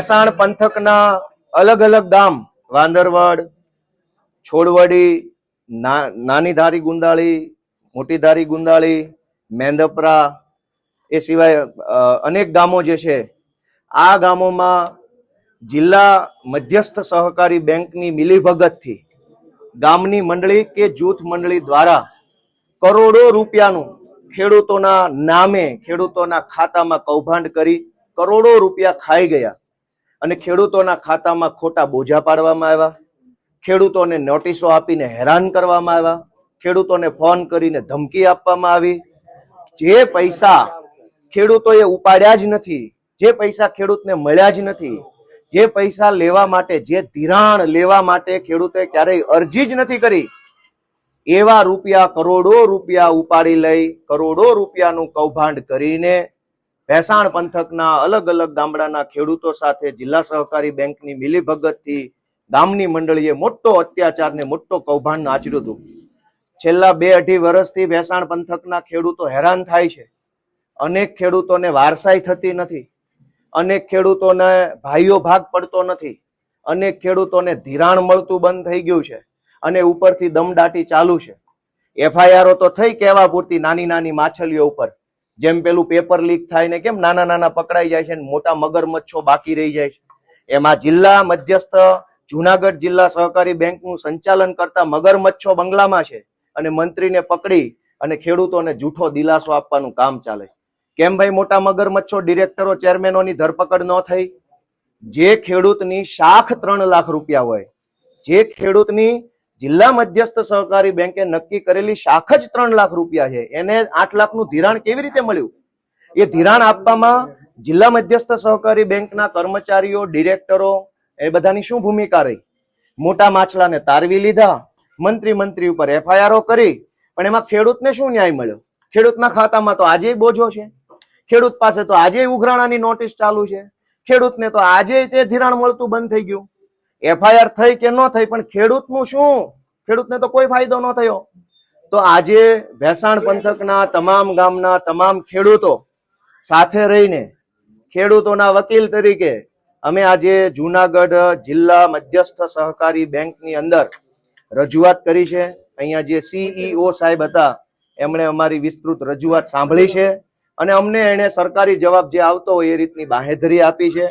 મહેસાણ પંથકના અલગ અલગ ગામ, વાંદરવડ, છોડવડી નાની ધારી ગુંદાળી, મોટી ધારી ગુંદાળી, મેંદપરા, એ સિવાય અનેક ગામો જે છે, આ ગામોમાં જિલ્લા મધ્યસ્થ સહકારી બેંકની મિલીભગતથી ગામની મંડળી કે જૂથ મંડળી દ્વારા કરોડો રૂપિયાનું ખેડૂતોના નામે, ખેડૂતોના ખાતામાં કૌભાંડ કરી કરોડો રૂપિયા ખાઈ ગયા. અને ખેડૂતોના ખાતામાં ખોટા બોજા પાડવામાં આવ્યા. ખેડૂતોને નોટિસો આપીને હેરાન કરવામાં આવ્યા. ખેડૂતોને ફોન કરીને ધમકી આપવામાં આવી. જે પૈસા ખેડૂતોએ ઉપાડ્યા જ નથી, જે પૈસા ખેડૂતને મળ્યા જ નથી, જે પૈસા લેવા માટે, જે ધિરાણ લેવા માટે ખેડૂતોએ ક્યારેય અરજી જ નથી કરી, એવા રૂપિયા કરોડો રૂપિયા ઉપાડી લઈ, કરોડો રૂપિયાનું કૌભાંડ કરીને ભેસાણ પંથકના અલગ અલગ ગામડાના ખેડૂતો સાથે જિલ્લા સહકારી બેંકની મિલીભગતથી ગામની મંડળીએ મોટો અત્યાચાર ને મોટો કૌભાંડ આચર્યું હતું. છેલ્લા બે અઢી વર્ષથી ભેસાણ પંથકના ખેડૂતો હેરાન થાય છે. અનેક ખેડૂતોને વારસાઈ થતી નથી. અનેક ખેડૂતોને ભાઈઓ ભાગ પડતો નથી. અનેક ખેડૂતોને ધિરાણ મળતું બંધ થઈ ગયું છે અને ઉપરથી દમદાટી ચાલુ છે. એફઆઈઆરો તો થઈ કેવા પૂરતી નાની નાની માછલીઓ ઉપર. જેમ પેલું પેપર લીક થાય ને કેમ નાના નાના પકડાઈ જાય છે ને મોટા મગરમચ્છો બાકી રહી જાય છે. એમાં જિલ્લા મધ્યસ્થ જુનાગઢ જિલ્લા સહકારી બેંકનું સંચાલન કરતા મગરમચ્છો બંગલામાં છે અને મંત્રીને પકડી અને ખેડૂતોને જૂઠો દિલાસો આપવાનું કામ ચાલે કેમ ભાઈ મોટા મગરમચ્છો ડિરેક્ટરો ચેરમેનોની ધરપકડ ન થઈ? જે ખેડૂતની શાખ ત્રણ લાખ રૂપિયા હોય, જે ખેડૂતની જિલ્લા મધ્યસ્થ સહકારી બેંકે નક્કી કરેલી શાખ જ ત્રણ લાખ રૂપિયા છે. એને આઠ લાખનું ધિરાણ કેવી રીતે મળ્યું? એ ધિરાણ આપવામાં જિલ્લા મધ્યસ્થ સહકારી બેંકના કર્મચારીઓ, ડિરેક્ટરો, એ બધાની શું ભૂમિકા રહી? મોટા માછલાને તારવી લીધા, મંત્રી મંત્રી ઉપર એફઆઈઆરો કરી, પણ એમાં ખેડૂતને શું ન્યાય મળ્યો? ખેડૂતના ખાતામાં તો આજે બોજો છે. ખેડૂત પાસે તો આજે ઉઘરાણાની નોટિસ ચાલુ છે. ખેડૂતને તો આજે તે ધિરાણ મળતું બંધ થઈ ગયું. એફઆઈઆર થઈ કે ન થઈ, પણ ખેડૂતનું શું? ખેડૂતને તો કોઈ ફાયદો ન થયો. તો આજે ભેસાણ પંથકના તમામ ગામના તમામ ખેડૂતો સાથે રહીને ખેડૂતોના વકીલ તરીકે અમે આજે જુનાગઢ જિલ્લા મધ્યસ્થ સહકારી બેંકની અંદર રજૂઆત કરી છે. અહીંયા જે સીઈઓ સાહેબ હતા, એમણે અમારી વિસ્તૃત રજૂઆત સાંભળી છે અને અમને એને સરકારી જવાબ જે આવતો હોય એ રીતની બાહેધરી આપી છે.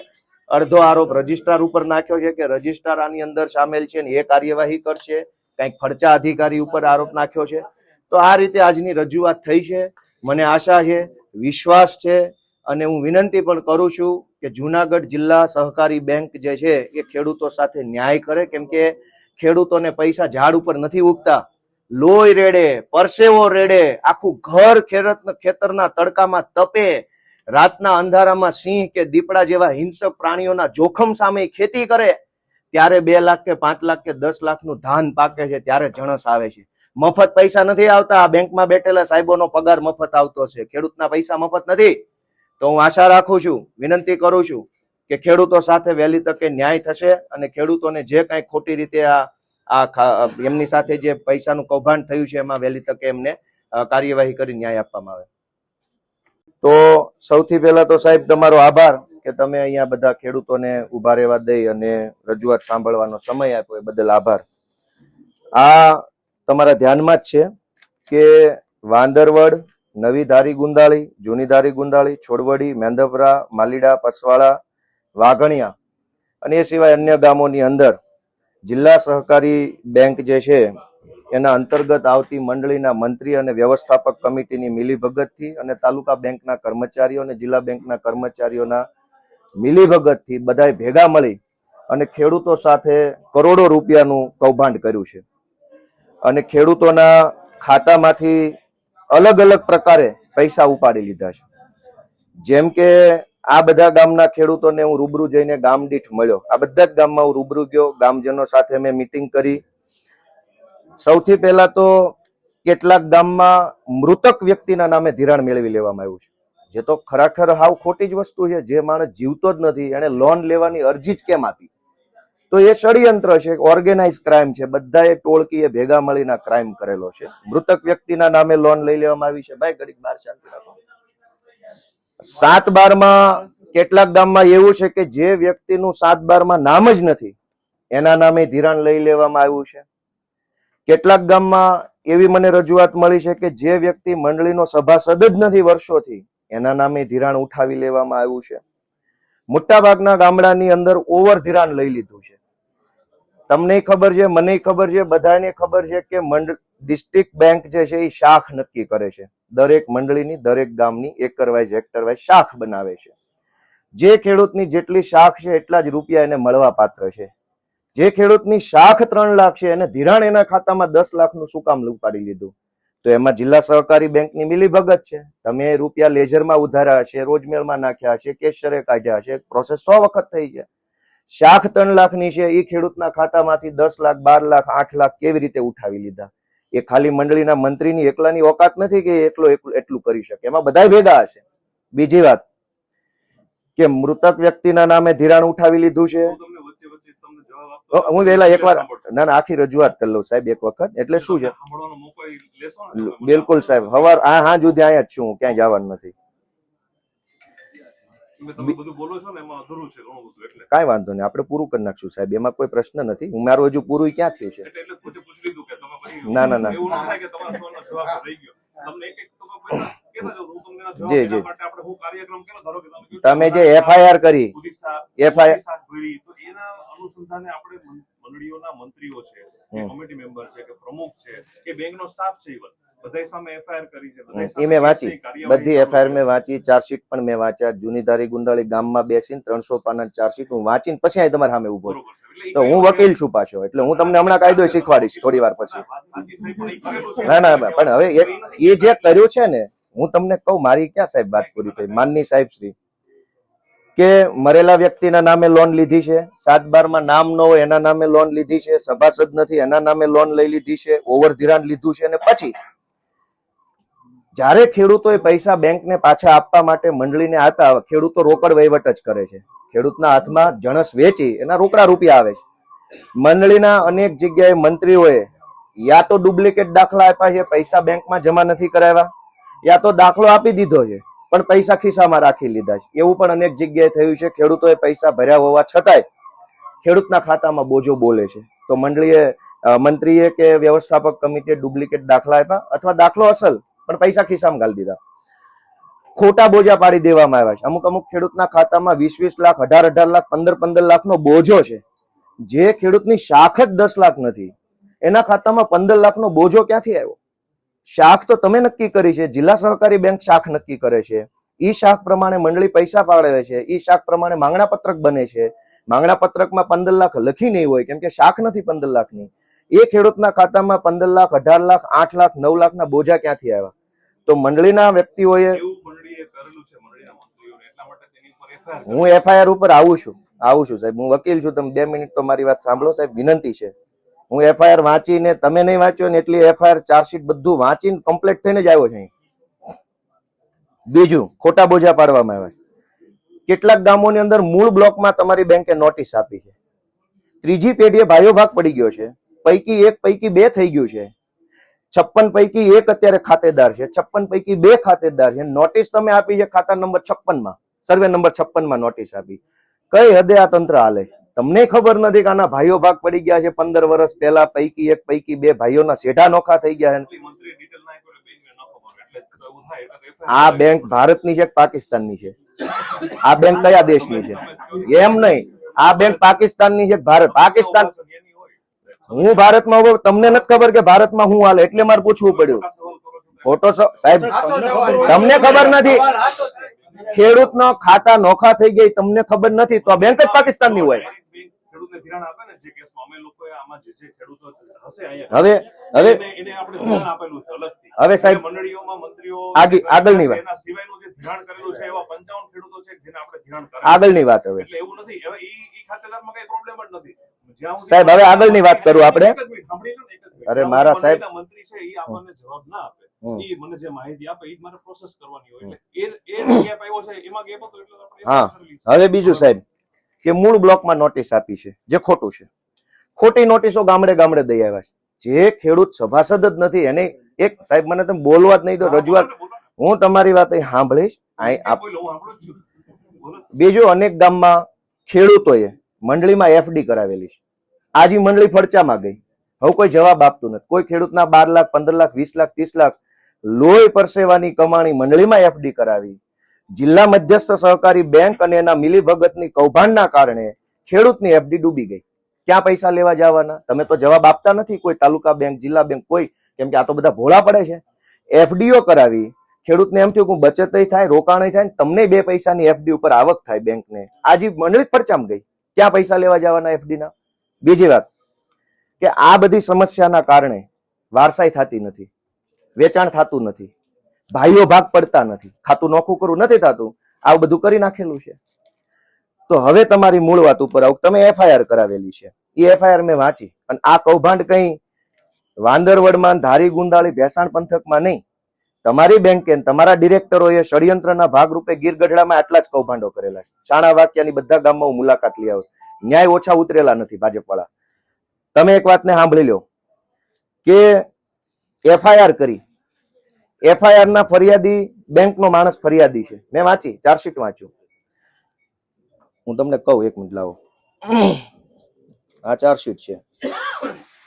અડધો આરોપ રજિસ્ટ્રાર ઉપર નાખ્યો છે કે રજિસ્ટ્રાર આની અંદર સામેલ છે ને એ કાર્યવાહી કરશે. કંઈક ખર્ચા અધિકારી ઉપર આરોપ નાખ્યો છે. તો આ રીતે આજની રજૂઆત થઈ છે. મને આશા છે, વિશ્વાસ છે અને હું વિનંતી પણ કરું છું કે જુનાગઢ જિલ્લા સહકારી બેંક જે છે એ ખેડૂતો સાથે ન્યાય કરે. કેમ કે ખેડૂતોને પૈસા ઝાડ ઉપર નથી ઉગતા. લોહી રેડે, પરસેવો રેડે, આખું ઘર ખેતરના તડકામાં તપે. રાતના અંધારામાં સિંહ કે દીપડા જેવા હિંસક પ્રાણીઓના જોખમ સામે ખેતી કરે, ત્યારે બે લાખ કે પાંચ લાખ કે દસ લાખનું ધાન પાકે છે ત્યારે જણસ આવે છે. મફત પૈસા નથી આવતા, આ બેંકમાં બેઠેલા સાહેબોનો પગાર મફત આવતો છે. ખેડૂતના પૈસા મફત નથી. તો હું આશા રાખું છું, વિનંતી કરું છું કે ખેડૂતો સાથે વહેલી તકે ન્યાય થશે અને ખેડૂતોને જે કાંઈ ખોટી રીતે આ આ એમની સાથે જે પૈસાનું કૌભાંડ થયું છે એમાં વહેલી તકે એમને કાર્યવાહી કરી ન્યાય આપવામાં આવે. તો સૌથી પહેલા તો સાહેબ તમારો આભાર કે તમે અહીંયા બધા ખેડૂતોને ઊભા રહેવા દઈ અને રજૂઆત સાંભળવાનો સમય આપ્યો એ બદલ આભાર. આ તમારા ધ્યાનમાં જ છે કે વાંદરવડ, નવી ધારી ગુંદાળી, જૂની ધારી ગુંદાળી, છોડવડી મેંદપરા માલીડા પસવાળા વાઘણિયા અને એ સિવાય અન્ય ગામોની અંદર જિલ્લા સહકારી બેંક જે છે એના અંતર્ગત આવતી મંડળીના મંત્રી અને વ્યવસ્થાપક કમિટીની મિલીભગતથી અને તાલુકા બેંકના કર્મચારીઓ અને જિલ્લા બેંકના કર્મચારીઓના મિલીભગતથી બધાએ ભેગા મળી અને ખેડૂતો સાથે કરોડો રૂપિયાનું કૌભાંડ કર્યું છે. અને ખેડૂતોના ખાતામાંથી અલગ અલગ પ્રકારે પૈસા ઉપાડી લીધા છે. જેમ કે આ બધા ગામના ખેડૂતોને હું રૂબરૂ જઈને ગામ દીઠ મળ્યો. આ બધા જ ગામમાં હું રૂબરૂ ગયો. ગામજનો સાથે મેં મિટિંગ કરી. સૌથી પહેલા તો કેટલાક ગામમાં મૃતક વ્યક્તિના નામે ધિરાણ મેળવી લેવામાં આવ્યું છે. જે તો ખરેખર હાવ ખોટી જ વસ્તુ છે. જે માણસ જીવતો જ નથી, એને લોન લેવાની અરજી જ કેમ આપી? તો એ ષડયંત્ર છે ઓર્ગેનાઇઝ ક્રાઇમ છે. બધાએ ટોળકીએ ભેગા મળીને ક્રાઇમ કરેલો છે. મૃતક વ્યક્તિના નામે લોન લઈ લેવામાં આવી છે. ભાઈ ગરીબ બાર શાંતિ રાખો. સાત બારમાં કેટલાક ગામમાં એવું છે કે જે વ્યક્તિનું સાત બારમાં નામ જ નથી, એના નામે ધિરાણ લઈ લેવામાં આવ્યું છે. કેટલાક ગામમાં એવી મને રજૂઆત મળી છે કે જે વ્યક્તિ મંડળીનો સભાસદ જ નથી વર્ષોથી, એના નામે ધિરાણ ઉઠાવી લેવામાં આવ્યું છે. મોટાભાગના ગામડાની અંદર ઓવર ધિરાણ લઈ લીધું છે. તમને ખબર છે, મને ખબર છે, બધાને ખબર છે કે મંડળ ડિસ્ટ્રિક્ટ બેંક જે છે એ શાખ નક્કી કરે છે. દરેક મંડળીની, દરેક ગામની એકર વાઇઝ હેક્ટર વાઇઝ શાખ બનાવે છે. જે ખેડૂતની જેટલી શાખ છે એટલા જ રૂપિયા એને મળવા પાત્ર છે. જે ખેડૂતની શાખ ત્રણ લાખ છે એને ધિરાણ એના ખાતામાં દસ લાખનું શું કામ ઉપાડી લીધું? તો એમાં જિલ્લા સહકારી બેંકની મિલીભગત છે. તમે રૂપિયા લેઝરમાં ઉધાર્યા હશે રોજમેળમાં નાખ્યા હશે, કેશરે કાઢ્યા હશે પ્રોસેસ સો વખત થઈ છે. શાખ ત્રણ લાખની છે એ ખેડૂતના ખાતામાંથી દસ લાખ, બાર લાખ, આઠ લાખ કેવી રીતે ઉઠાવી લીધા? એ ખાલી મંડળીના મંત્રીની એકલાની ઓકાત નથી કે એટલો એટલું કરી શકે. એમાં બધા ભેગા હશે. બીજી વાત કે મૃતક વ્યક્તિના નામે ધિરાણ ઉઠાવી લીધું છે. હું હું વહેલા એકવાર. ના ના આખી રજૂઆત કરી લઉં સાહેબ એક વખત. એટલે શું છે? બિલકુલ સાહેબ. હવાર આ હા જુદી અહીંયા જ છું હું ક્યાંય જવાનું નથી. કાંઈ વાંધો નહીં. આપણે પૂરું કરી નાખશું સાહેબ. એમાં કોઈ પ્રશ્ન નથી. હું મારું હજુ પૂરું ક્યાં થયું છે? ના, ના, ના. જી, જી. ધારો તમે જે એફઆઈઆર કરી ઉડીસા FIR ઉડીસા ભરી, તો અનુસંધાને આપણે મંડળીઓના મંત્રીઓ છે કમિટી મેમ્બર છે કે પ્રમુખ છે કે બેંકનો સ્ટાફ છે even, બધાય સામે એફઆઈઆર કરી છે બધાય મેં વાંચી. બધી એફઆઈઆર મેં વાંચી ચાર્જશીટ પણ મેં વાંચ્યા જૂનીધારી ગુંદાળી ગામમાં બેસીને ત્રણસો પાના ચાર્જશીટ હું વાંચીને પછી અહીં તમારા સામે ઊભો તો હું વકીલ છું પાછો એટલે હું તમને હમણાં કાયદો શીખવાડીશ થોડી વાર પછી. ના ના પણ હવે એ જે કર્યું છે ને હું તમને કહું, મારી ક્યાં સાહેબ વાત પૂરી થઈ? માનની સાહેબ શ્રી. કે મરેલા વ્યક્તિના નામે લોન લીધી છે, સાત બારમાં નામ ન હોય એના નામે લોન લીધી છે, સભાસદ નથી એના નામે લોન લઈ લીધી છે ઓવર ધિરાણ લીધું છે અને પછી જ્યારે ખેડૂતોએ પૈસા બેંકને પાછા આપવા માટે મંડળીને આપ્યા ખેડૂતો રોકડ વહીવટ જ કરે છે. ખેડૂતના હાથમાં જણસ વેચી એના રોકડા રૂપિયા આવે છે. મંડળીના અનેક જગ્યાએ મંત્રીઓએ યા તો ડુપ્લિકેટ દાખલા આપ્યા છે, પૈસા બેંકમાં જમા નથી કરાવ્યા. યા તો દાખલો આપી દીધો છે, પણ પૈસા ખિસ્સામાં રાખી લીધા છે. એવું પણ અનેક જગ્યાએ થયું છે, ખેડૂતોએ પૈસા ભર્યા હોવા છતાંય ખેડૂતના ખાતામાં બોજો બોલે છે. તો મંડળીએ મંત્રીએ કે વ્યવસ્થાપક કમિટીએ ડુપ્લિકેટ દાખલા આપ્યા અથવા દાખલો અસલ, પણ પૈસા ખિસ્સામાં ગાલી દીધા. ખોટા બોજા પાડી દેવામાં આવ્યા છે. અમુક અમુક ખેડૂતના ખાતામાં વીસ વીસ લાખ અઢાર અઢાર લાખ પંદર પંદર લાખનો બોજો છે. જે ખેડૂતની શાખ જ દસ લાખ નથી, એના ખાતામાં પંદર લાખનો બોજો ક્યાંથી આવ્યો? શાખ તો તમે નક્કી કરી છે જિલ્લા સહકારી બેંક શાખ નક્કી કરે છે. ઈ શાખ પ્રમાણે મંડળી પૈસા ફાળવે છે ઈ શાખ પ્રમાણે માંગણા પત્રક બને છે. માંગણા પત્રકમાં પંદર લાખ લખી નહીં હોય કેમ કે શાખ નથી પંદર લાખની. એ ખેડૂતના ખાતામાં પંદર લાખ અઢાર લાખ આઠ લાખ નવ લાખના બોજા ક્યાંથી આવ્યા? તો મંડળીના વ્યક્તિઓએ હું એફઆઈઆર ઉપર આવું છું. આવું છું સાહેબ હું વકીલ છું. તમે બે મિનિટ તો મારી વાત સાંભળો સાહેબ વિનંતી છે. હું એફઆઈઆર વાંચીને, તમે નહીં વાંચ્યો ને એટલી એફઆઈઆર ચાર્જશીટ બધું વાંચીને કમ્પ્લીટ થઈને જ આવ્યો છે બીજું, ખોટા બોજા પાડવામાં આવ્યા છે. કેટલાક ગામોની અંદર મૂળ બ્લોકમાં તમારી બેંકે નોટિસ આપી છે. ત્રીજી પેઢીએ ભાઈઓ ભાગ પડી ગયો છે. પૈકી એક, પૈકી બે થઈ ગયું છે. છપ્પન પૈકી એક અત્યારે ખાતેદાર છે. છપ્પન પૈકી બે ખાતેદાર છે. નોટિસ તમે આપી છે ખાતા નંબર છપ્પનમાં. સર્વે નંબર છપ્પનમાં નોટિસ આપી. કઈ હદે આ તંત્ર હાલે તમને ખબર નથી કે આના ભાઈઓ ભાગ પડી ગયા છે પંદર વર્ષ પહેલા પૈકી એક પૈકી બે ભાઈઓના સેઢા નોખા થઈ ગયા છે. આ બેંક ભારતની છે કે પાકિસ્તાનની છે? આ બેંક કયા દેશની છે? એમ નહીં. આ બેંક પાકિસ્તાનની છે ભારત? પાકિસ્તાન હું ભારતમાં ઊભો તમને નથી ખબર કે ભારતમાં હું હાલ એટલે મારે પૂછવું પડ્યું. ફોટો સાહેબ તમને ખબર નથી? ખેડૂતના ખાતા નોખા થઈ ગઈ તમને ખબર નથી? તો આ બેંક જ પાકિસ્તાનની હોય. ખેડૂતને ધિરાણ આપે ને જે કેસમાં અમે લોકોએ આમાં જે જે ખેડૂતો હશે અહીંયા હવે હવે એને આપણે ધિરાણ આપેલું છે અલગથી હવે સાહેબ મંડળીઓમાં મંત્રીઓ આગળની વાત. એના સિવાયનું જે ધિરાણ કરેલું છે એવા પંચાવન ખેડૂતો છે જેને આપણે ધિરાણ કરેલું આગળની વાત હવે એટલે એવું નથી હવે ઈ ઈ ખાતેદારમાં કઈ પ્રોબ્લેમ જ નથી સાહેબ, હવે આગળની વાત કરું આપણે. અરે મારા સાહેબ. મંત્રી છે ઈ આપણને જવાબ ના આપે. ઈ મને જે માહિતી આપે ઈ મારે પ્રોસેસ કરવાની હોય એટલે એ એ ગેપ આવ્યો છે એમાં ગેપ હતો એટલે આપણે હા. છે. હવે બીજું સાહેબ કે મૂળ બ્લોકમાં નોટિસ આપી છે જે ખોટું છે. ખોટી નોટિસો ગામડે ગામડે દઈ આવ્યા છે. જે ખેડૂત સભાસદ જ નથી એને એક સાહેબ મને તમે બોલવા જ નહીં તો રજૂઆત. હું તમારી વાત સાંભળીશ બીજું અનેક ગામમાં ખેડૂતોએ મંડળીમાં એફડી કરાવેલી છે. આજી મંડળી ફડચામાં ગઈ. હવે કોઈ જવાબ આપતું નથી. કોઈ ખેડૂતના બાર લાખ પંદર લાખ વીસ લાખ ત્રીસ લાખ લોહી પરસેવાની કમાણી મંડળીમાં એફડી કરાવી. જિલ્લા મધ્યસ્થ સહકારી બેંક અને એના મિલીભગતની કૌભાંડના કારણે ખેડૂતની એફડી ડૂબી ગઈ. ક્યાં પૈસા લેવા જવાના? તમે તો જવાબ આપતા નથી કોઈ તાલુકા બેંક, જિલ્લા બેંક, કોઈ. કેમ કે આ તો બધા ભોળા પડે છે. એફડીઓ કરાવી. ખેડૂતને એમ થયું કે બચત થાય રોકાણ થાય તમને બે પૈસાની એફડી ઉપર આવક થાય બેંકને. આજે મંડળી પરચામ ગઈ. ક્યાં પૈસા લેવા જવાના એફડીના બીજી વાત કે આ બધી સમસ્યાના કારણે વારસાઈ થતી નથી. વેચાણ થતું નથી. ભાઈઓ ભાગ પડતા નથી, ખાતું નોખું કરવું નથી થતું, આવું બધું કરી નાખેલું છે. તો હવે તમારી મૂળ વાત ઉપર આવું, તમે એફઆઈઆર કરાવેલી છે. એ એફઆઈઆર મેં વાંચી, અને આ કૌભાંડ કઈ વાંદરવડમાં ધારી ગુંદાળી ભેસાણ પંથકમાં નહીં. તમારી બેંકે તમારા ડિરેક્ટરોએ ષડયંત્રના ભાગરૂપે ગીર ગઢડામાં આટલા જ કૌભાંડો કરેલા છે. શાણા વાક્યાની બધા ગામમાં હું મુલાકાત લઈ આવ્યો ન્યાય ઓછા ઉતરેલા નથી ભાજપવાળા. તમે એક વાતને સાંભળી લો, કે એફઆઈઆર કરી એફઆઈઆર ના ફરિયાદી બેંકનો માણસ ફરિયાદી છે. મેં વાંચી ચાર્જશીટ વાંચ્યું. હું તમને કહું એક મિનિટ લાવો. આ ચાર્જશીટ છે.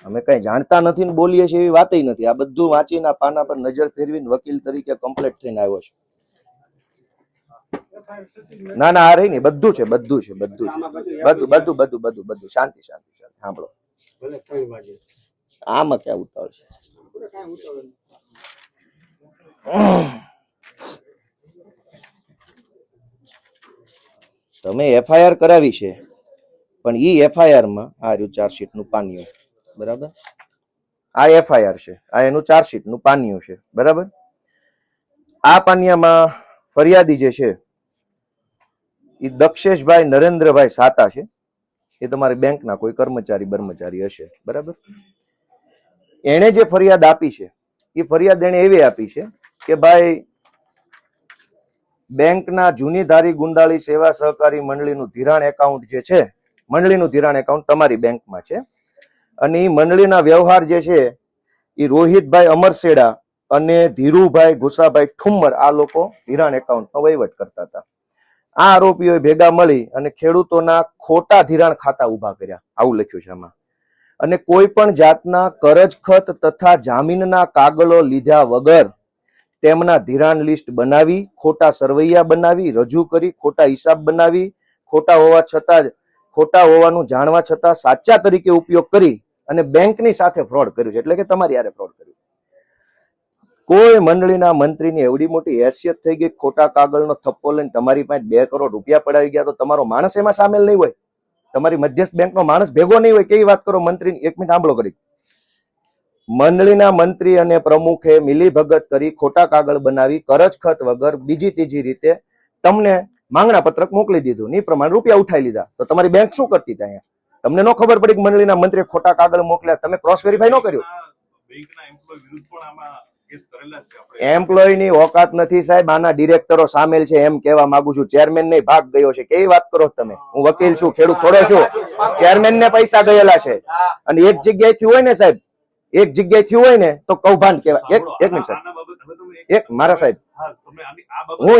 અમે કઈ જાણતા નથી ને બોલીએ છીએ એવી વાત નથી. આ બધું વાંચીને આ પાના પર નજર ફેરવીને વકીલ તરીકે કમ્પ્લેટ થઈને આવ્યો છે. ના ના આ રહી ને બધું છે બધું છે બધું છે. બધું બધું બધું બધું બધું. શાંતિ શાંતિ શાંતિ. સાંભળો. આમાં ક્યાં ઉતાવળ છે? તમે એફઆઈઆર કરાવી છે, પણ ઈ એફઆઈઆરમાં આ રહ્યું ચાર્જશીટનું પાનિયું, બરાબર? આ એફઆઈઆર છે, આ એનું ચાર્જશીટનું પાનિયું છે, બરાબર? આ પાનિયામાં ફરિયાદી જે છે એ દક્ષેશભાઈ નરેન્દ્રભાઈ સાતા છે, એ તમારી બેંકના કોઈ કર્મચારી કર્મચારી હશે, બરાબર? એણે જે ફરિયાદ આપી છે એ ફરિયાદ એણે એવી આપી છે કે ભાઈ, બેંકના જૂની ધારી ગુંડાળી સેવા સહકારી મંડળીનું ધિરાણ એકાઉન્ટ જે છે, મંડળીનું ધિરાણ એકાઉન્ટ તમારી બેંકમાં છે. અને એ મંડળીના વ્યવહાર જે છે એ રોહિતભાઈ અમરસેડા અને ધીરુભાઈ ગુસાભાઈ ઠુમ્મર આ લોકો ધિરાણ એકાઉન્ટનો વહીવટ કરતા હતા. આ આરોપીઓએ ભેગા મળી અને ખેડૂતોના ખોટા ધિરાણ ખાતા ઊભા કર્યા. આવું લખ્યું છે આમાં. અને કોઈ પણ જાતના કરજખત તથા જામીનના કાગળો લીધા વગર તેમના ધિરાણ લિસ્ટ બનાવી, ખોટા સરવૈયા બનાવી, રજૂ કરી, ખોટા હિસાબ બનાવી, ખોટા હોવા છતાં ખોટા હોવાનું જાણવા છતાં સાચા તરીકે ઉપયોગ કરી અને બેંકની સાથે ફ્રોડ કર્યું છે. એટલે કે તમારી યારે ફ્રોડ કર્યું. કોઈ મંડળીના મંત્રીની એવડી મોટી હેસિયત થઈ ગઈ, ખોટા કાગળનો થપ્પો લઈને તમારી પાસે બે કરોડ રૂપિયા પડાવી ગયા તો તમારો માણસ એમાં સામેલ નહીં હોય. તમારી મધ્યસ્થ બેંકનો માણસ ભેગો નહીં હોય. કેવી વાત કરો? મંત્રી એક મિનિટ આંબળો કરી મંડળીના મંત્રી અને પ્રમુખે મિલીભગત કરી ખોટા કાગળ બનાવી કરજખત વગર બીજી ત્રીજી રીતે તમને માંગણા પત્રક મોકલી દીધું. ની પ્રમાણે રૂપિયા ઉઠાઈ લીધા. તો તમારી બેંક શું કરતી હતા અહીંયા? તમને ન ખબર પડી કે મંડળીના મંત્રીએ ખોટા કાગળ મોકલ્યા. તમે ક્રોસ વેરીફાઈ ન કર્યું? એમ્પ્લોયની ઓકાત નથી સાહેબ. આના ડિરેક્ટરો સામેલ છે એમ કેવા માંગુ છું. ચેરમેન ને ભાગ ગયો છે. કેવી વાત કરો તમે? હું વકીલ છું ખેડૂત થોડો છું. ચેરમેન ને પૈસા ગયેલા છે. અને એક જગ્યાએ થયું હોય ને સાહેબ એક જગ્યાએ થયું હોય ને તો કૌભાંડ કહેવાય. એક એક મિનિટ સાહેબ. એક મારા સાહેબ. હા,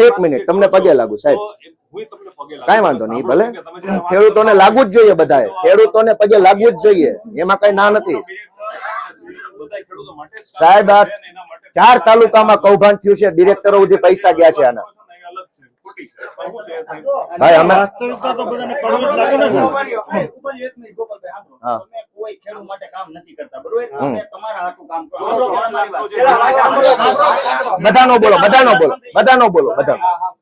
એક મિનિટ તમને પગે લાગુ સાહેબ. કાંઈ વાંધો નહીં ભલે. ખેડૂતોને લાગવું જ જોઈએ બધાએ. ખેડૂતોને પગે લાગવું જ જોઈએ. એમાં કઈ ના નથી. સાહેબ ચાર તાલુકામાં કૌભાંડ થયું છે. ડિરેક્ટરો સુધી પૈસા ગયા છે આના. ભાઈ અમે વાસ્તવિકતા તો બધાને કડવી જ લાગે ને. ઉપર એક મિનિટ ગોપાલભાઈ સાંભળો. તમે કોઈ ખેડૂત માટે કામ નથી કરતા બરોબર અમે તમારા હાટું કામ કરો જો, જો. જો, જે- બધાનો બોલો બધાનો બોલો બધાનો બોલો બધા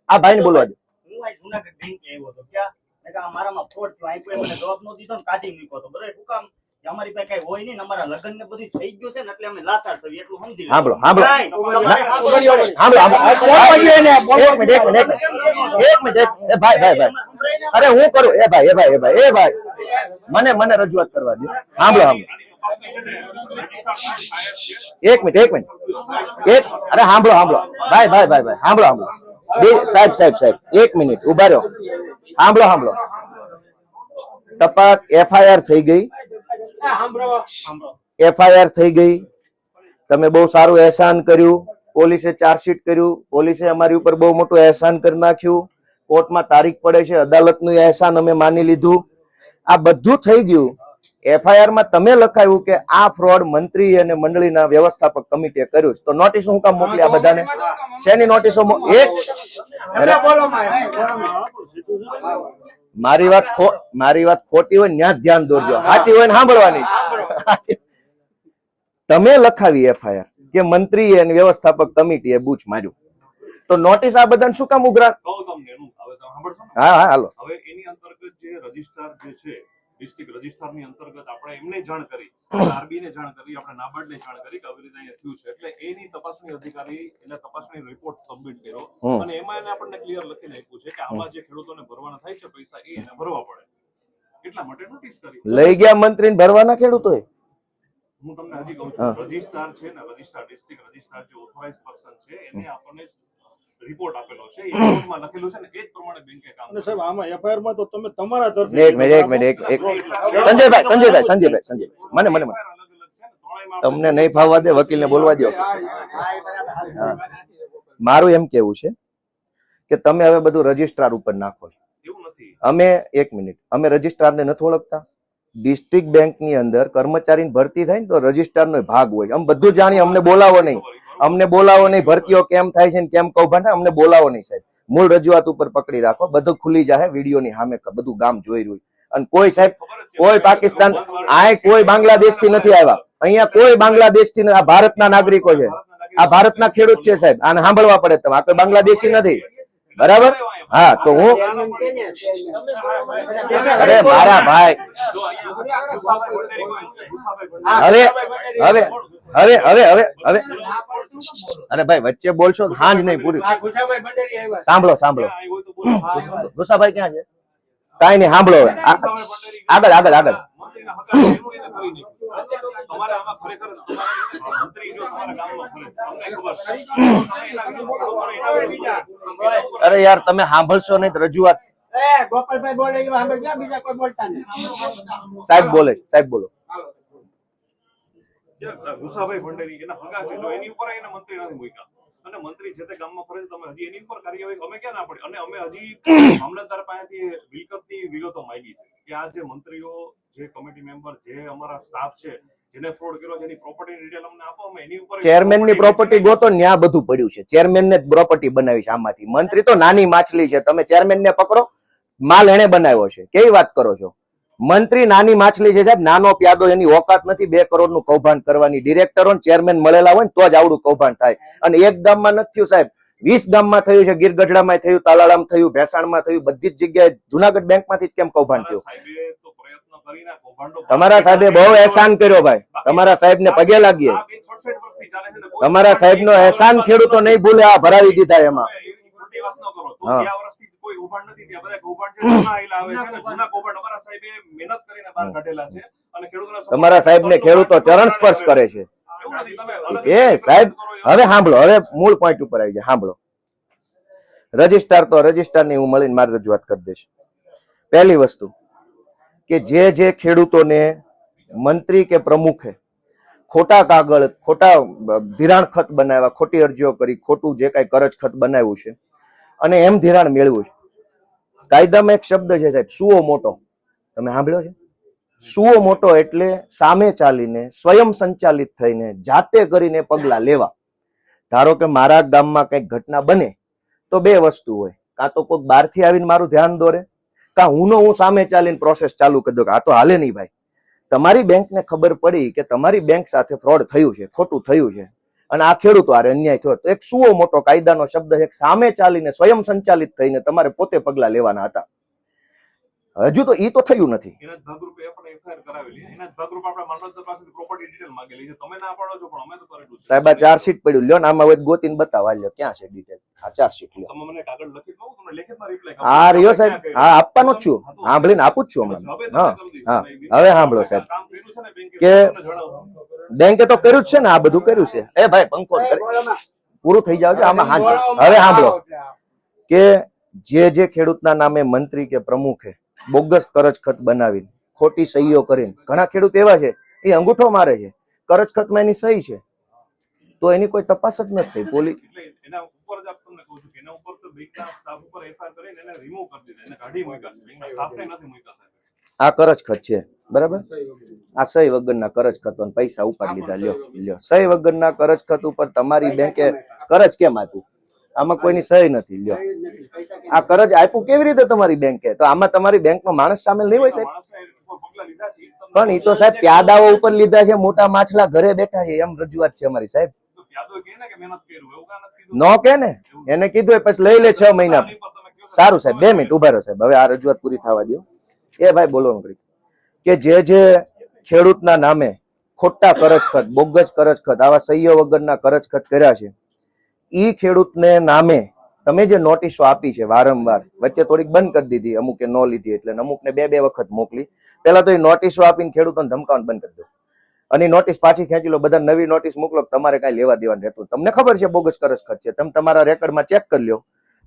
આ ભાઈને બોલવા દો. હું આ જુનાગઢ બેંકે આવ્યો હતો. ક્યાં? મેં કહ્યું આ મારામાં ફ્રોડ થયો મને જવાબ નો દીધો ને કાઢી મૂક્યો હતો. બરોબર? શું કામ અમારી પાસે કઈ હોય નહીં અમારા લગ્ન ને બધું થઈ ગયું છે ને એટલે અમે લાચાર છીએ એટલું સમજી સાંભળો સાંભળો નહીં, તમારે ના, સાંભળો. સાંભળો સાંભળો. એક મિનિટ એક મિનિટ. એક મિનિટ એક મિનિટ. એક- એ ભાઈ ભાઈ ભાઈ. અરે હું કરું? એ ભાઈ એ ભાઈ એ ભાઈ એ ભાઈ. મને મને રજૂઆત કરવા દે સાંભળો સાંભળો એક મિનિટ એક મિનિટ. એક અરે સાંભળો સાંભળો ભાઈ ભાઈ ભાઈ ભાઈ. સાંભળો સાંભળો બે સાહેબ સાહેબ સાહેબ. એક મિનિટ ઊભા રહ્યો સાંભળો સાંભળો તપાસ એફઆઈઆર થઈ ગઈ. એફઆઈઆર થઈ ગઈ. તમે બહુ સારું એહસાન કર્યું. પોલીસે ચાર્જશીટ કર્યું. પોલીસે અમારી ઉપર બહુ મોટું એહસાન કરી નાખ્યું. કોર્ટમાં તારીખ પડે છે. અદાલતનું અહેસાન અમે માની લીધું. આ બધું થઈ ગયું. એફઆઈઆરમાં તમે લખાયું કે આ ફ્રોડ મંત્રી અને મંડળીના વ્યવસ્થાપક કમિટીએ કર્યું છે. તો નોટિસ હું કામ મોકલી આ બધાને? શેની નોટિસો એક મારી વાત ખો- મારી વાત ખોટી હોય ત્યાં ધ્યાન દોરજો. સાચી હોય ને સાંભળવાની. તમે લખાવી એફઆઈઆર કે મંત્રી અને વ્યવસ્થાપક કમિટીએ બૂચ માર્યું. તો નોટિસ આ બધાને શું કામ ઉઘરા કહું તમને એનું હવે તમે સાંભળશો ને? હા હા હાલો. હવે એની અંતર્ગત જે રજિસ્ટ્રાર જે છે ડિસ્ટ્રિક્ટ રજિસ્ટ્રારની અંતર્ગત આપણે એમને જાણ કરી આરબી ને જાણ કરી આપણે નાબાર્ડ ને જાણ કરી કે આવી રીતે અહીંયા થયું છે. એટલે એની તપાસણી અધિકારી એને તપાસણી રિપોર્ટ સબમિટ કર્યો અને એમાં એને આપણને ક્લિયર લખીને આપ્યું છે કે આમાં જે ખેડૂતોને ભરવાના થાય છે પૈસા એ એને ભરવા પડે. એટલા માટે નોટિસ કરી. લઈ ગયા મંત્રીને ભરવાના ખેડૂતોએ? હું તમને હજી કહું. છું રજિસ્ટ્રાર છે ને રજિસ્ટ્રાર ડિસ્ટ્રિક્ટ રજિસ્ટ્રાર જે ઓથોરાઇઝ પર્સન છે એને આપણને રિપોર્ટ આપેલો છે. એ રિપોર્ટમાં લખેલું છે ને એ જ પ્રમાણે બેંકે કામ અને સાહેબ આમાં એફઆઈઆરમાં તો તમે તમારા તરફથી એક મિનિટ એક મિનિટ એક એક સંજયભાઈ સંજયભાઈ સંજયભાઈ સંજયભાઈ. મને મને મને. અલગ અલગ છે ને ત્રણેયમાં તમને નહીં ફાવવા દે વકીલને બોલવા દો. મારું એમ કેવું છે કે તમે હવે બધું રજિસ્ટ્રાર ઉપર નાખો છો. એવું નથી. અમે એક મિનિટ અમે રજિસ્ટ્રારને નથી ઓળખતા. ડિસ્ટ્રિક્ટ બેંકની અંદર કર્મચારીની ભરતી થાય ને તો રજિસ્ટ્રારનો ભાગ હોય. અમે બધું જાણીએ અમને બોલાવો નહીં. અમને બોલાવો નહીં, ભરતીઓ કેમ થાય છે ને કેમ કૌભાંડ અમને બોલાવો નહીં સાહેબ. મૂળ રજૂઆત ઉપર પકડી રાખો. બધું ખુલી જાય વિડીયોની સામે બધું ગામ જોઈ રહ્યું. અને કોઈ સાહેબ, કોઈ પાકિસ્તાન આ કોઈ બાંગ્લાદેશથી નથી આવ્યા. અહીંયા કોઈ બાંગ્લાદેશથી આ ભારતના નાગરિકો છે. આ ભારતના ખેડૂત છે સાહેબ. આને સાંભળવા પડે તમે. આ કોઈ બાંગ્લાદેશી નથી. બરાબર? હા, તો હું અરે મારા ભાઈ. હવે હવે હવે હવે હવે હવે. અરે ભાઈ વચ્ચે બોલશો હાંજ નહીં પૂરી. સાંભળો સાંભળો. ભૂસાભાઈ ક્યાં છે? કાંઈ નહીં સાંભળો હવે. આગળ આગળ આગળ. અરે યાર તમે સાંભળશો નહીં રજૂઆત. ગોપાલભાઈ બોલે એવા સાંભળ ક્યાં બીજા કોઈ બોલતા નહીં. સાહેબ બોલે સાહેબ બોલો. જે ભંડેરી એના હગા છે જો એની ઉપર એને મંત્રી નથી મૂક્યા. અને મંત્રી જે તે ગામમાં ફરે તમે હજી એની ઉપર કાર્યવાહી અમે ક્યાં ના પડી? અને અમે હજી મામલતદાર પાસેથી વિગતની વિગતો માંગી છે કે આ જે મંત્રીઓ જે કમિટી મેમ્બર જે અમારા સ્ટાફ છે જેને ફ્રોડ કર્યો છે એની પ્રોપર્ટી ડિટેલ અમને આપો અમે એની ઉપર ચેરમેનની પ્રોપર્ટી ગોતો ને ત્યાં બધું પડ્યું છે. ચેરમેન ને પ્રોપર્ટી બનાવી છે આમાંથી. મંત્રી તો નાની માછલી છે. તમે ચેરમેન ને પકડો. માલ એને બનાવ્યો છે. કેવી વાત કરો છો? મંત્રી નાની માછલી છે સાહેબ નાનો પ્યાદો એની ઓકાત નથી બે કરોડનું કૌભાંડ કરવાની. ડિરેક્ટરો ચેરમેન મળેલા હોય ને તો જ આવડું કૌભાંડ થાય. અને એક ગામમાં નથી થયું સાહેબ. વીસ ગામમાં થયું છે ગીર ગઢડામાં થયું તાલાળામાં થયું ભેસાણમાં થયું બધી જ જગ્યાએ જુનાગઢ બેંકમાંથી જ કેમ કૌભાંડ થયું? તમારા સાહેબે બહુ અહેસાન કર્યો ભાઈ. તમારા સાહેબ ને પગે લાગીએ. આ બેન 67 વર્ષથી ચાલે છે ને કોઈ- તમારા સાહેબ નો અહેસાન ખેડૂતો નહીં ભૂલે આ ભરાવી દીધા એમાં. હા. ને તમારા સાહેબ ને ખેડૂતો ચરણ સ્પર્શ કરે છે. એ સાહેબ હવે સાંભળો હવે મૂળ પોઈન્ટ ઉપર આવી જાય સાંભળો. રજિસ્ટ્રાર તો રજિસ્ટ્રારની હું મળીને મારી રજૂઆત કરી દઈશ. પહેલી વસ્તુ કે જે જે ખેડૂતોને મંત્રી કે પ્રમુખે ખોટા કાગળ ખોટા ધિરાણ ખત બનાવ્યા ખોટી અરજીઓ કરી ખોટું જે કાંઈ કરજ ખત બનાવ્યું છે અને એમ ધિરાણ મેળવ્યું છે કાયદામાં એક શબ્દ છે સાહેબ, સુઓ મોટો. તમે સાંભળ્યો છે? સુઓ મોટો એટલે સામે ચાલીને, સ્વયં સંચાલિત થઈને, જાતે કરીને પગલા લેવા. ધારો કે મારા ગામમાં કંઈક ઘટના બને, તો બે વસ્તુ હોય. કાં તો કોઈ બહારથી આવીને મારું ધ્યાન દોરે, કાં હું નો હું સામે ચાલીને પ્રોસેસ ચાલુ કરી દઉં કે આ તો હાલે નહીં ભાઈ. તમારી બેંકને ખબર પડી કે તમારી બેંક સાથે ફ્રોડ થયું છે, ખોટું થયું છે. અને આ ખેડૂતો આરે અન્યાય થયો તો એક સુઓ મોટો કાયદાનો શબ્દ એક સામે ચાલીને સ્વયં સંચાલિત થઈને તમારે પોતે પગલા લેવાના હતા. હજુ તો ઈ તો થયું નથી. સાહેબ આ ચાર્જશીટ પડ્યું. લ્યો ને આમાં ગોતીને બતાવા. લ્યો ક્યાં છે ડિટેલ આ ચાર્જશીટ લ્યો. આ રહ્યો સાહેબ. હા આપવાનો જ છું. સાંભળીને આપું જ છું હમણાં. હા હા. હવે સાંભળો સાહેબ. કે બેંકે તો કર્યું જ છે ને આ બધું કર્યું છે. એ ભાઈ પંખો પૂરું થઈ જાવ આમાં હાંજ હવે સાંભળો. કે જે જે ખેડૂતના નામે મંત્રી કે પ્રમુખે બોગસ કરજ ખત બનાવીને ખોટી સહીઓ કરીને ઘણા ખેડૂત એવા છે એ અંગૂઠો મારે છે કરજ ખતમાં એની સહી છે. તો એની કોઈ તપાસ જ નથી થઈ. પોલીસ એના ઉપર જ આપ તમને કહું છું કે એના ઉપર તો બેંકના સ્ટાફ ઉપર એફઆઈઆર કરીને એને રિમૂવ કરી દીધા. એને કાઢી મૂક્યા સ્ટાફને નથી મૂક્યા આ કરજ ખત છે. બરાબર? આ સહી વગરના. કરજ ખતો પૈસા ઉપાડી લીધા. લ્યો લ્યો. સહી વગરના કરજ ખત ઉપર તમારી બેંકે કરજ કેમ આપ્યું? આમાં કોઈની સહી નથી લ્યો. આ કરજ આપ્યું કેવી રીતે તમારી બેંકે? તો આમાં તમારી બેંકનો માણસ સામેલ નહીં હોય સાહેબ? પણ એ તો સાહેબ પ્યાદાઓ ઉપર લીધા છે મોટા માછલા ઘરે બેઠા છે એમ રજૂઆત છે અમારી સાહેબ. ને કે નો એને કીધું પછી લઈ લે છ મહિના. સારું સાહેબ બે મિનિટ ઊભા રહો સાહેબ. હવે આ રજૂઆત પૂરી થવા દો એ ભાઈ બોલો કરી કે જે જે ખેડૂતના નામે ખોટા કરજખત બોગજ કરજખત, આવા સહ્ય વગરના કરજખત કર્યા છે એ ખેડૂતને નામે તમે જે નોટિસો આપી છે વારંવાર, વચ્ચે થોડીક બંધ કરી દીધી, અમુકે ન લીધી એટલે અમુકને બે બે વખત મોકલી. પહેલા તો એ નોટિસો આપીને ખેડૂતોને ધમકાવવાનું બંધ કરી દો. અને નોટિસ પાછી ખેંચી લો બધા નવી નોટિસ મોકલો તમારે કાંઈ લેવા દેવાનું રહેતું તમને ખબર છે બોગસ કરજખત છે, તમે તમારા રેકર્ડમાં ચેક કરી લો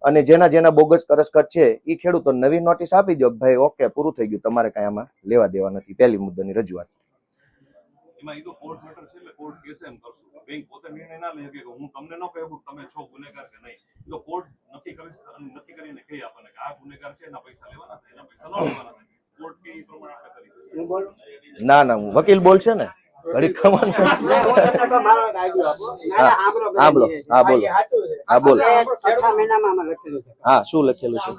અને જેના જેના બોગસ કરજખત છે એ ખેડૂતો નવી નોટિસ આપી દો કે ભાઈ ઓકે પૂરું થઈ ગયું. તમારે કાંઈ આમાં લેવા દેવા નથી. પહેલી મુદ્દાની રજૂઆત. એમાં એ તો કોર્ટ મેટર છે એટલે કોર્ટ કેસે એમ કરશું. બેંક પોતે નિર્ણય ના લઈ શકે હું તમને ન કહું તમે છો ગુનેગાર કે નહીં. તો કોર્ટ નક્કી કરી નક્કી કરીને કહી આપણને કે આ ગુનેગાર છે એના પૈસા લેવાના છે એના પૈસા ન લેવાના છે. કોર્ટ કે એ પ્રમાણે આપણે કરી હું બોલું? ના ના હું વકીલ બોલશે ને? ઘડી ખબર હા બોલો. હા બોલો. હા બોલ. છઠ્ઠા મહિનામાં લખેલું છે. હા શું લખેલું છે?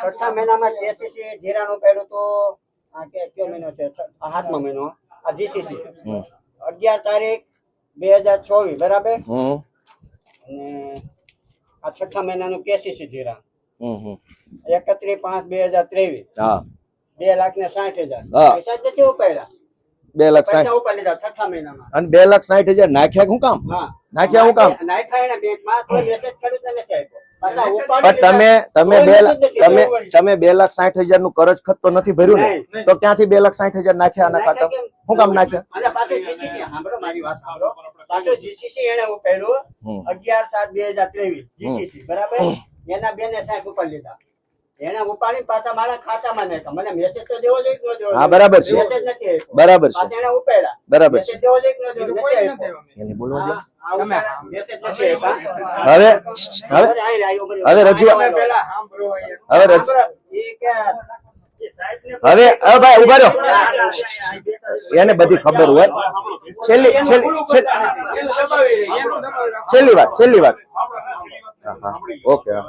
છઠ્ઠા મહિનામાં કેસીસી ધિરાણું પડ્યું તો આ કે કયો મહિનો છે? સાતમો મહિનો આ જીસીસી અગિયાર તારીખ બે હજાર ચોવીસ બરાબર? અને આ છઠ્ઠા મહિનાનું કેસીસી ધિરાણ. એકત્રીસ પાંચ બે હજાર ત્રેવીસ. બે લાખ ને સાઠ હજાર. પૈસા જ નથી ઉપાડ્યા. બે લાખ સાઠ. ઉપાડી લીધા છઠ્ઠા મહિનામાં. અને બે લાખ સાઠ હજાર નાખ્યા શું કામ? હા. નાખ્યા હું કામ? પણ તમે તમે બે લાખ તમે તમે બે લાખ સાઠ હજારનું કરજ ખત તો નથી ભર્યું ને? તો ક્યાંથી બે લાખ સાઠ હજાર નાખ્યા આના ખાતા શું કામ? નાખ્યા? જીસીસી સાંભળો મારી વાત સાંભળો. પાછું જીસીસી એને હું હમ. અગિયાર સાત બે હજાર ત્રેવીસ જીસીસી બરાબર? એના બે ને સાહેબ ઉપર લીધા. એને ઉપાડી પાછા મારા ખાતામાં નાખ્યા. મને મેસેજ તો દેવો જોઈએ કે ન દેવો હા બરાબર છે. મેસેજ નથી બરાબર છે. પાછા એને ઉપાડ્યા. બરાબર છે. દેવો જોઈએ કે ન દેવો? નથી એને બોલવા દો. આ- આ ઉપાડ્યા. મેસેજ નથી આપ્યા. હવે હવે ભાઈ ઊભા રહ્યો એને બધી ખબર હોય. છેલ્લી છેલ્લી વાત છેલ્લી વાત. ઓકે, હા.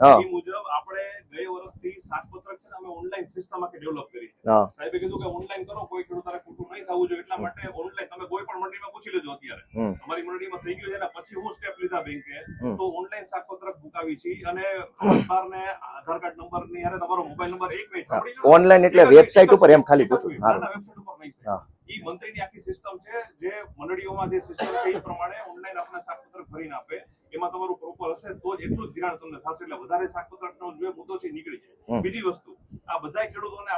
હા. મુજબ આપણે ગયે વર્ષથી શાકપત્રક છે અમે ઓનલાઈન સિસ્ટમ આખી ડેવલપ કરી હા. સાહેબે કીધું કે ઓનલાઈન કરો કોઈ ખેડૂત તારે ખોટું નહીં થવું જોઈએ એટલા માટે ઓનલાઈન તમે કોઈ પણ મંડીમાં પૂછી લેજો અત્યારે. હમ. અમારી મંડીમાં થઈ ગયું છે ને પછી હું સ્ટેપ લીધા બેંકે. તો ઓનલાઈન શાકપત્રક મુકાવી છે. અને આધાર કાર્ડ નંબરની હારે તમારો મોબાઈલ નંબર એક મિનિટ. ઓનલાઈન એટલે વેબસાઇટ ઉપર એમ ખાલી પૂછું. ના, વેબસાઈટ ઉપર નહીં સાહેબ. મંત્રીની આખી સિસ્ટમ છે જે મંડળીઓમાં જે સિસ્ટમ છે એ પ્રમાણે ઓનલાઈન આપણે શાકપત્રક ભરીને આપે. એમાં તમારું પ્રોપર હશે તો જ એટલું જ ધિરાણ તમને થશે. એટલે વધારે શાકપત્રકનો જે મુદ્દો છે નીકળી જાય. બીજી વસ્તુ આ બધા ખેડૂતોને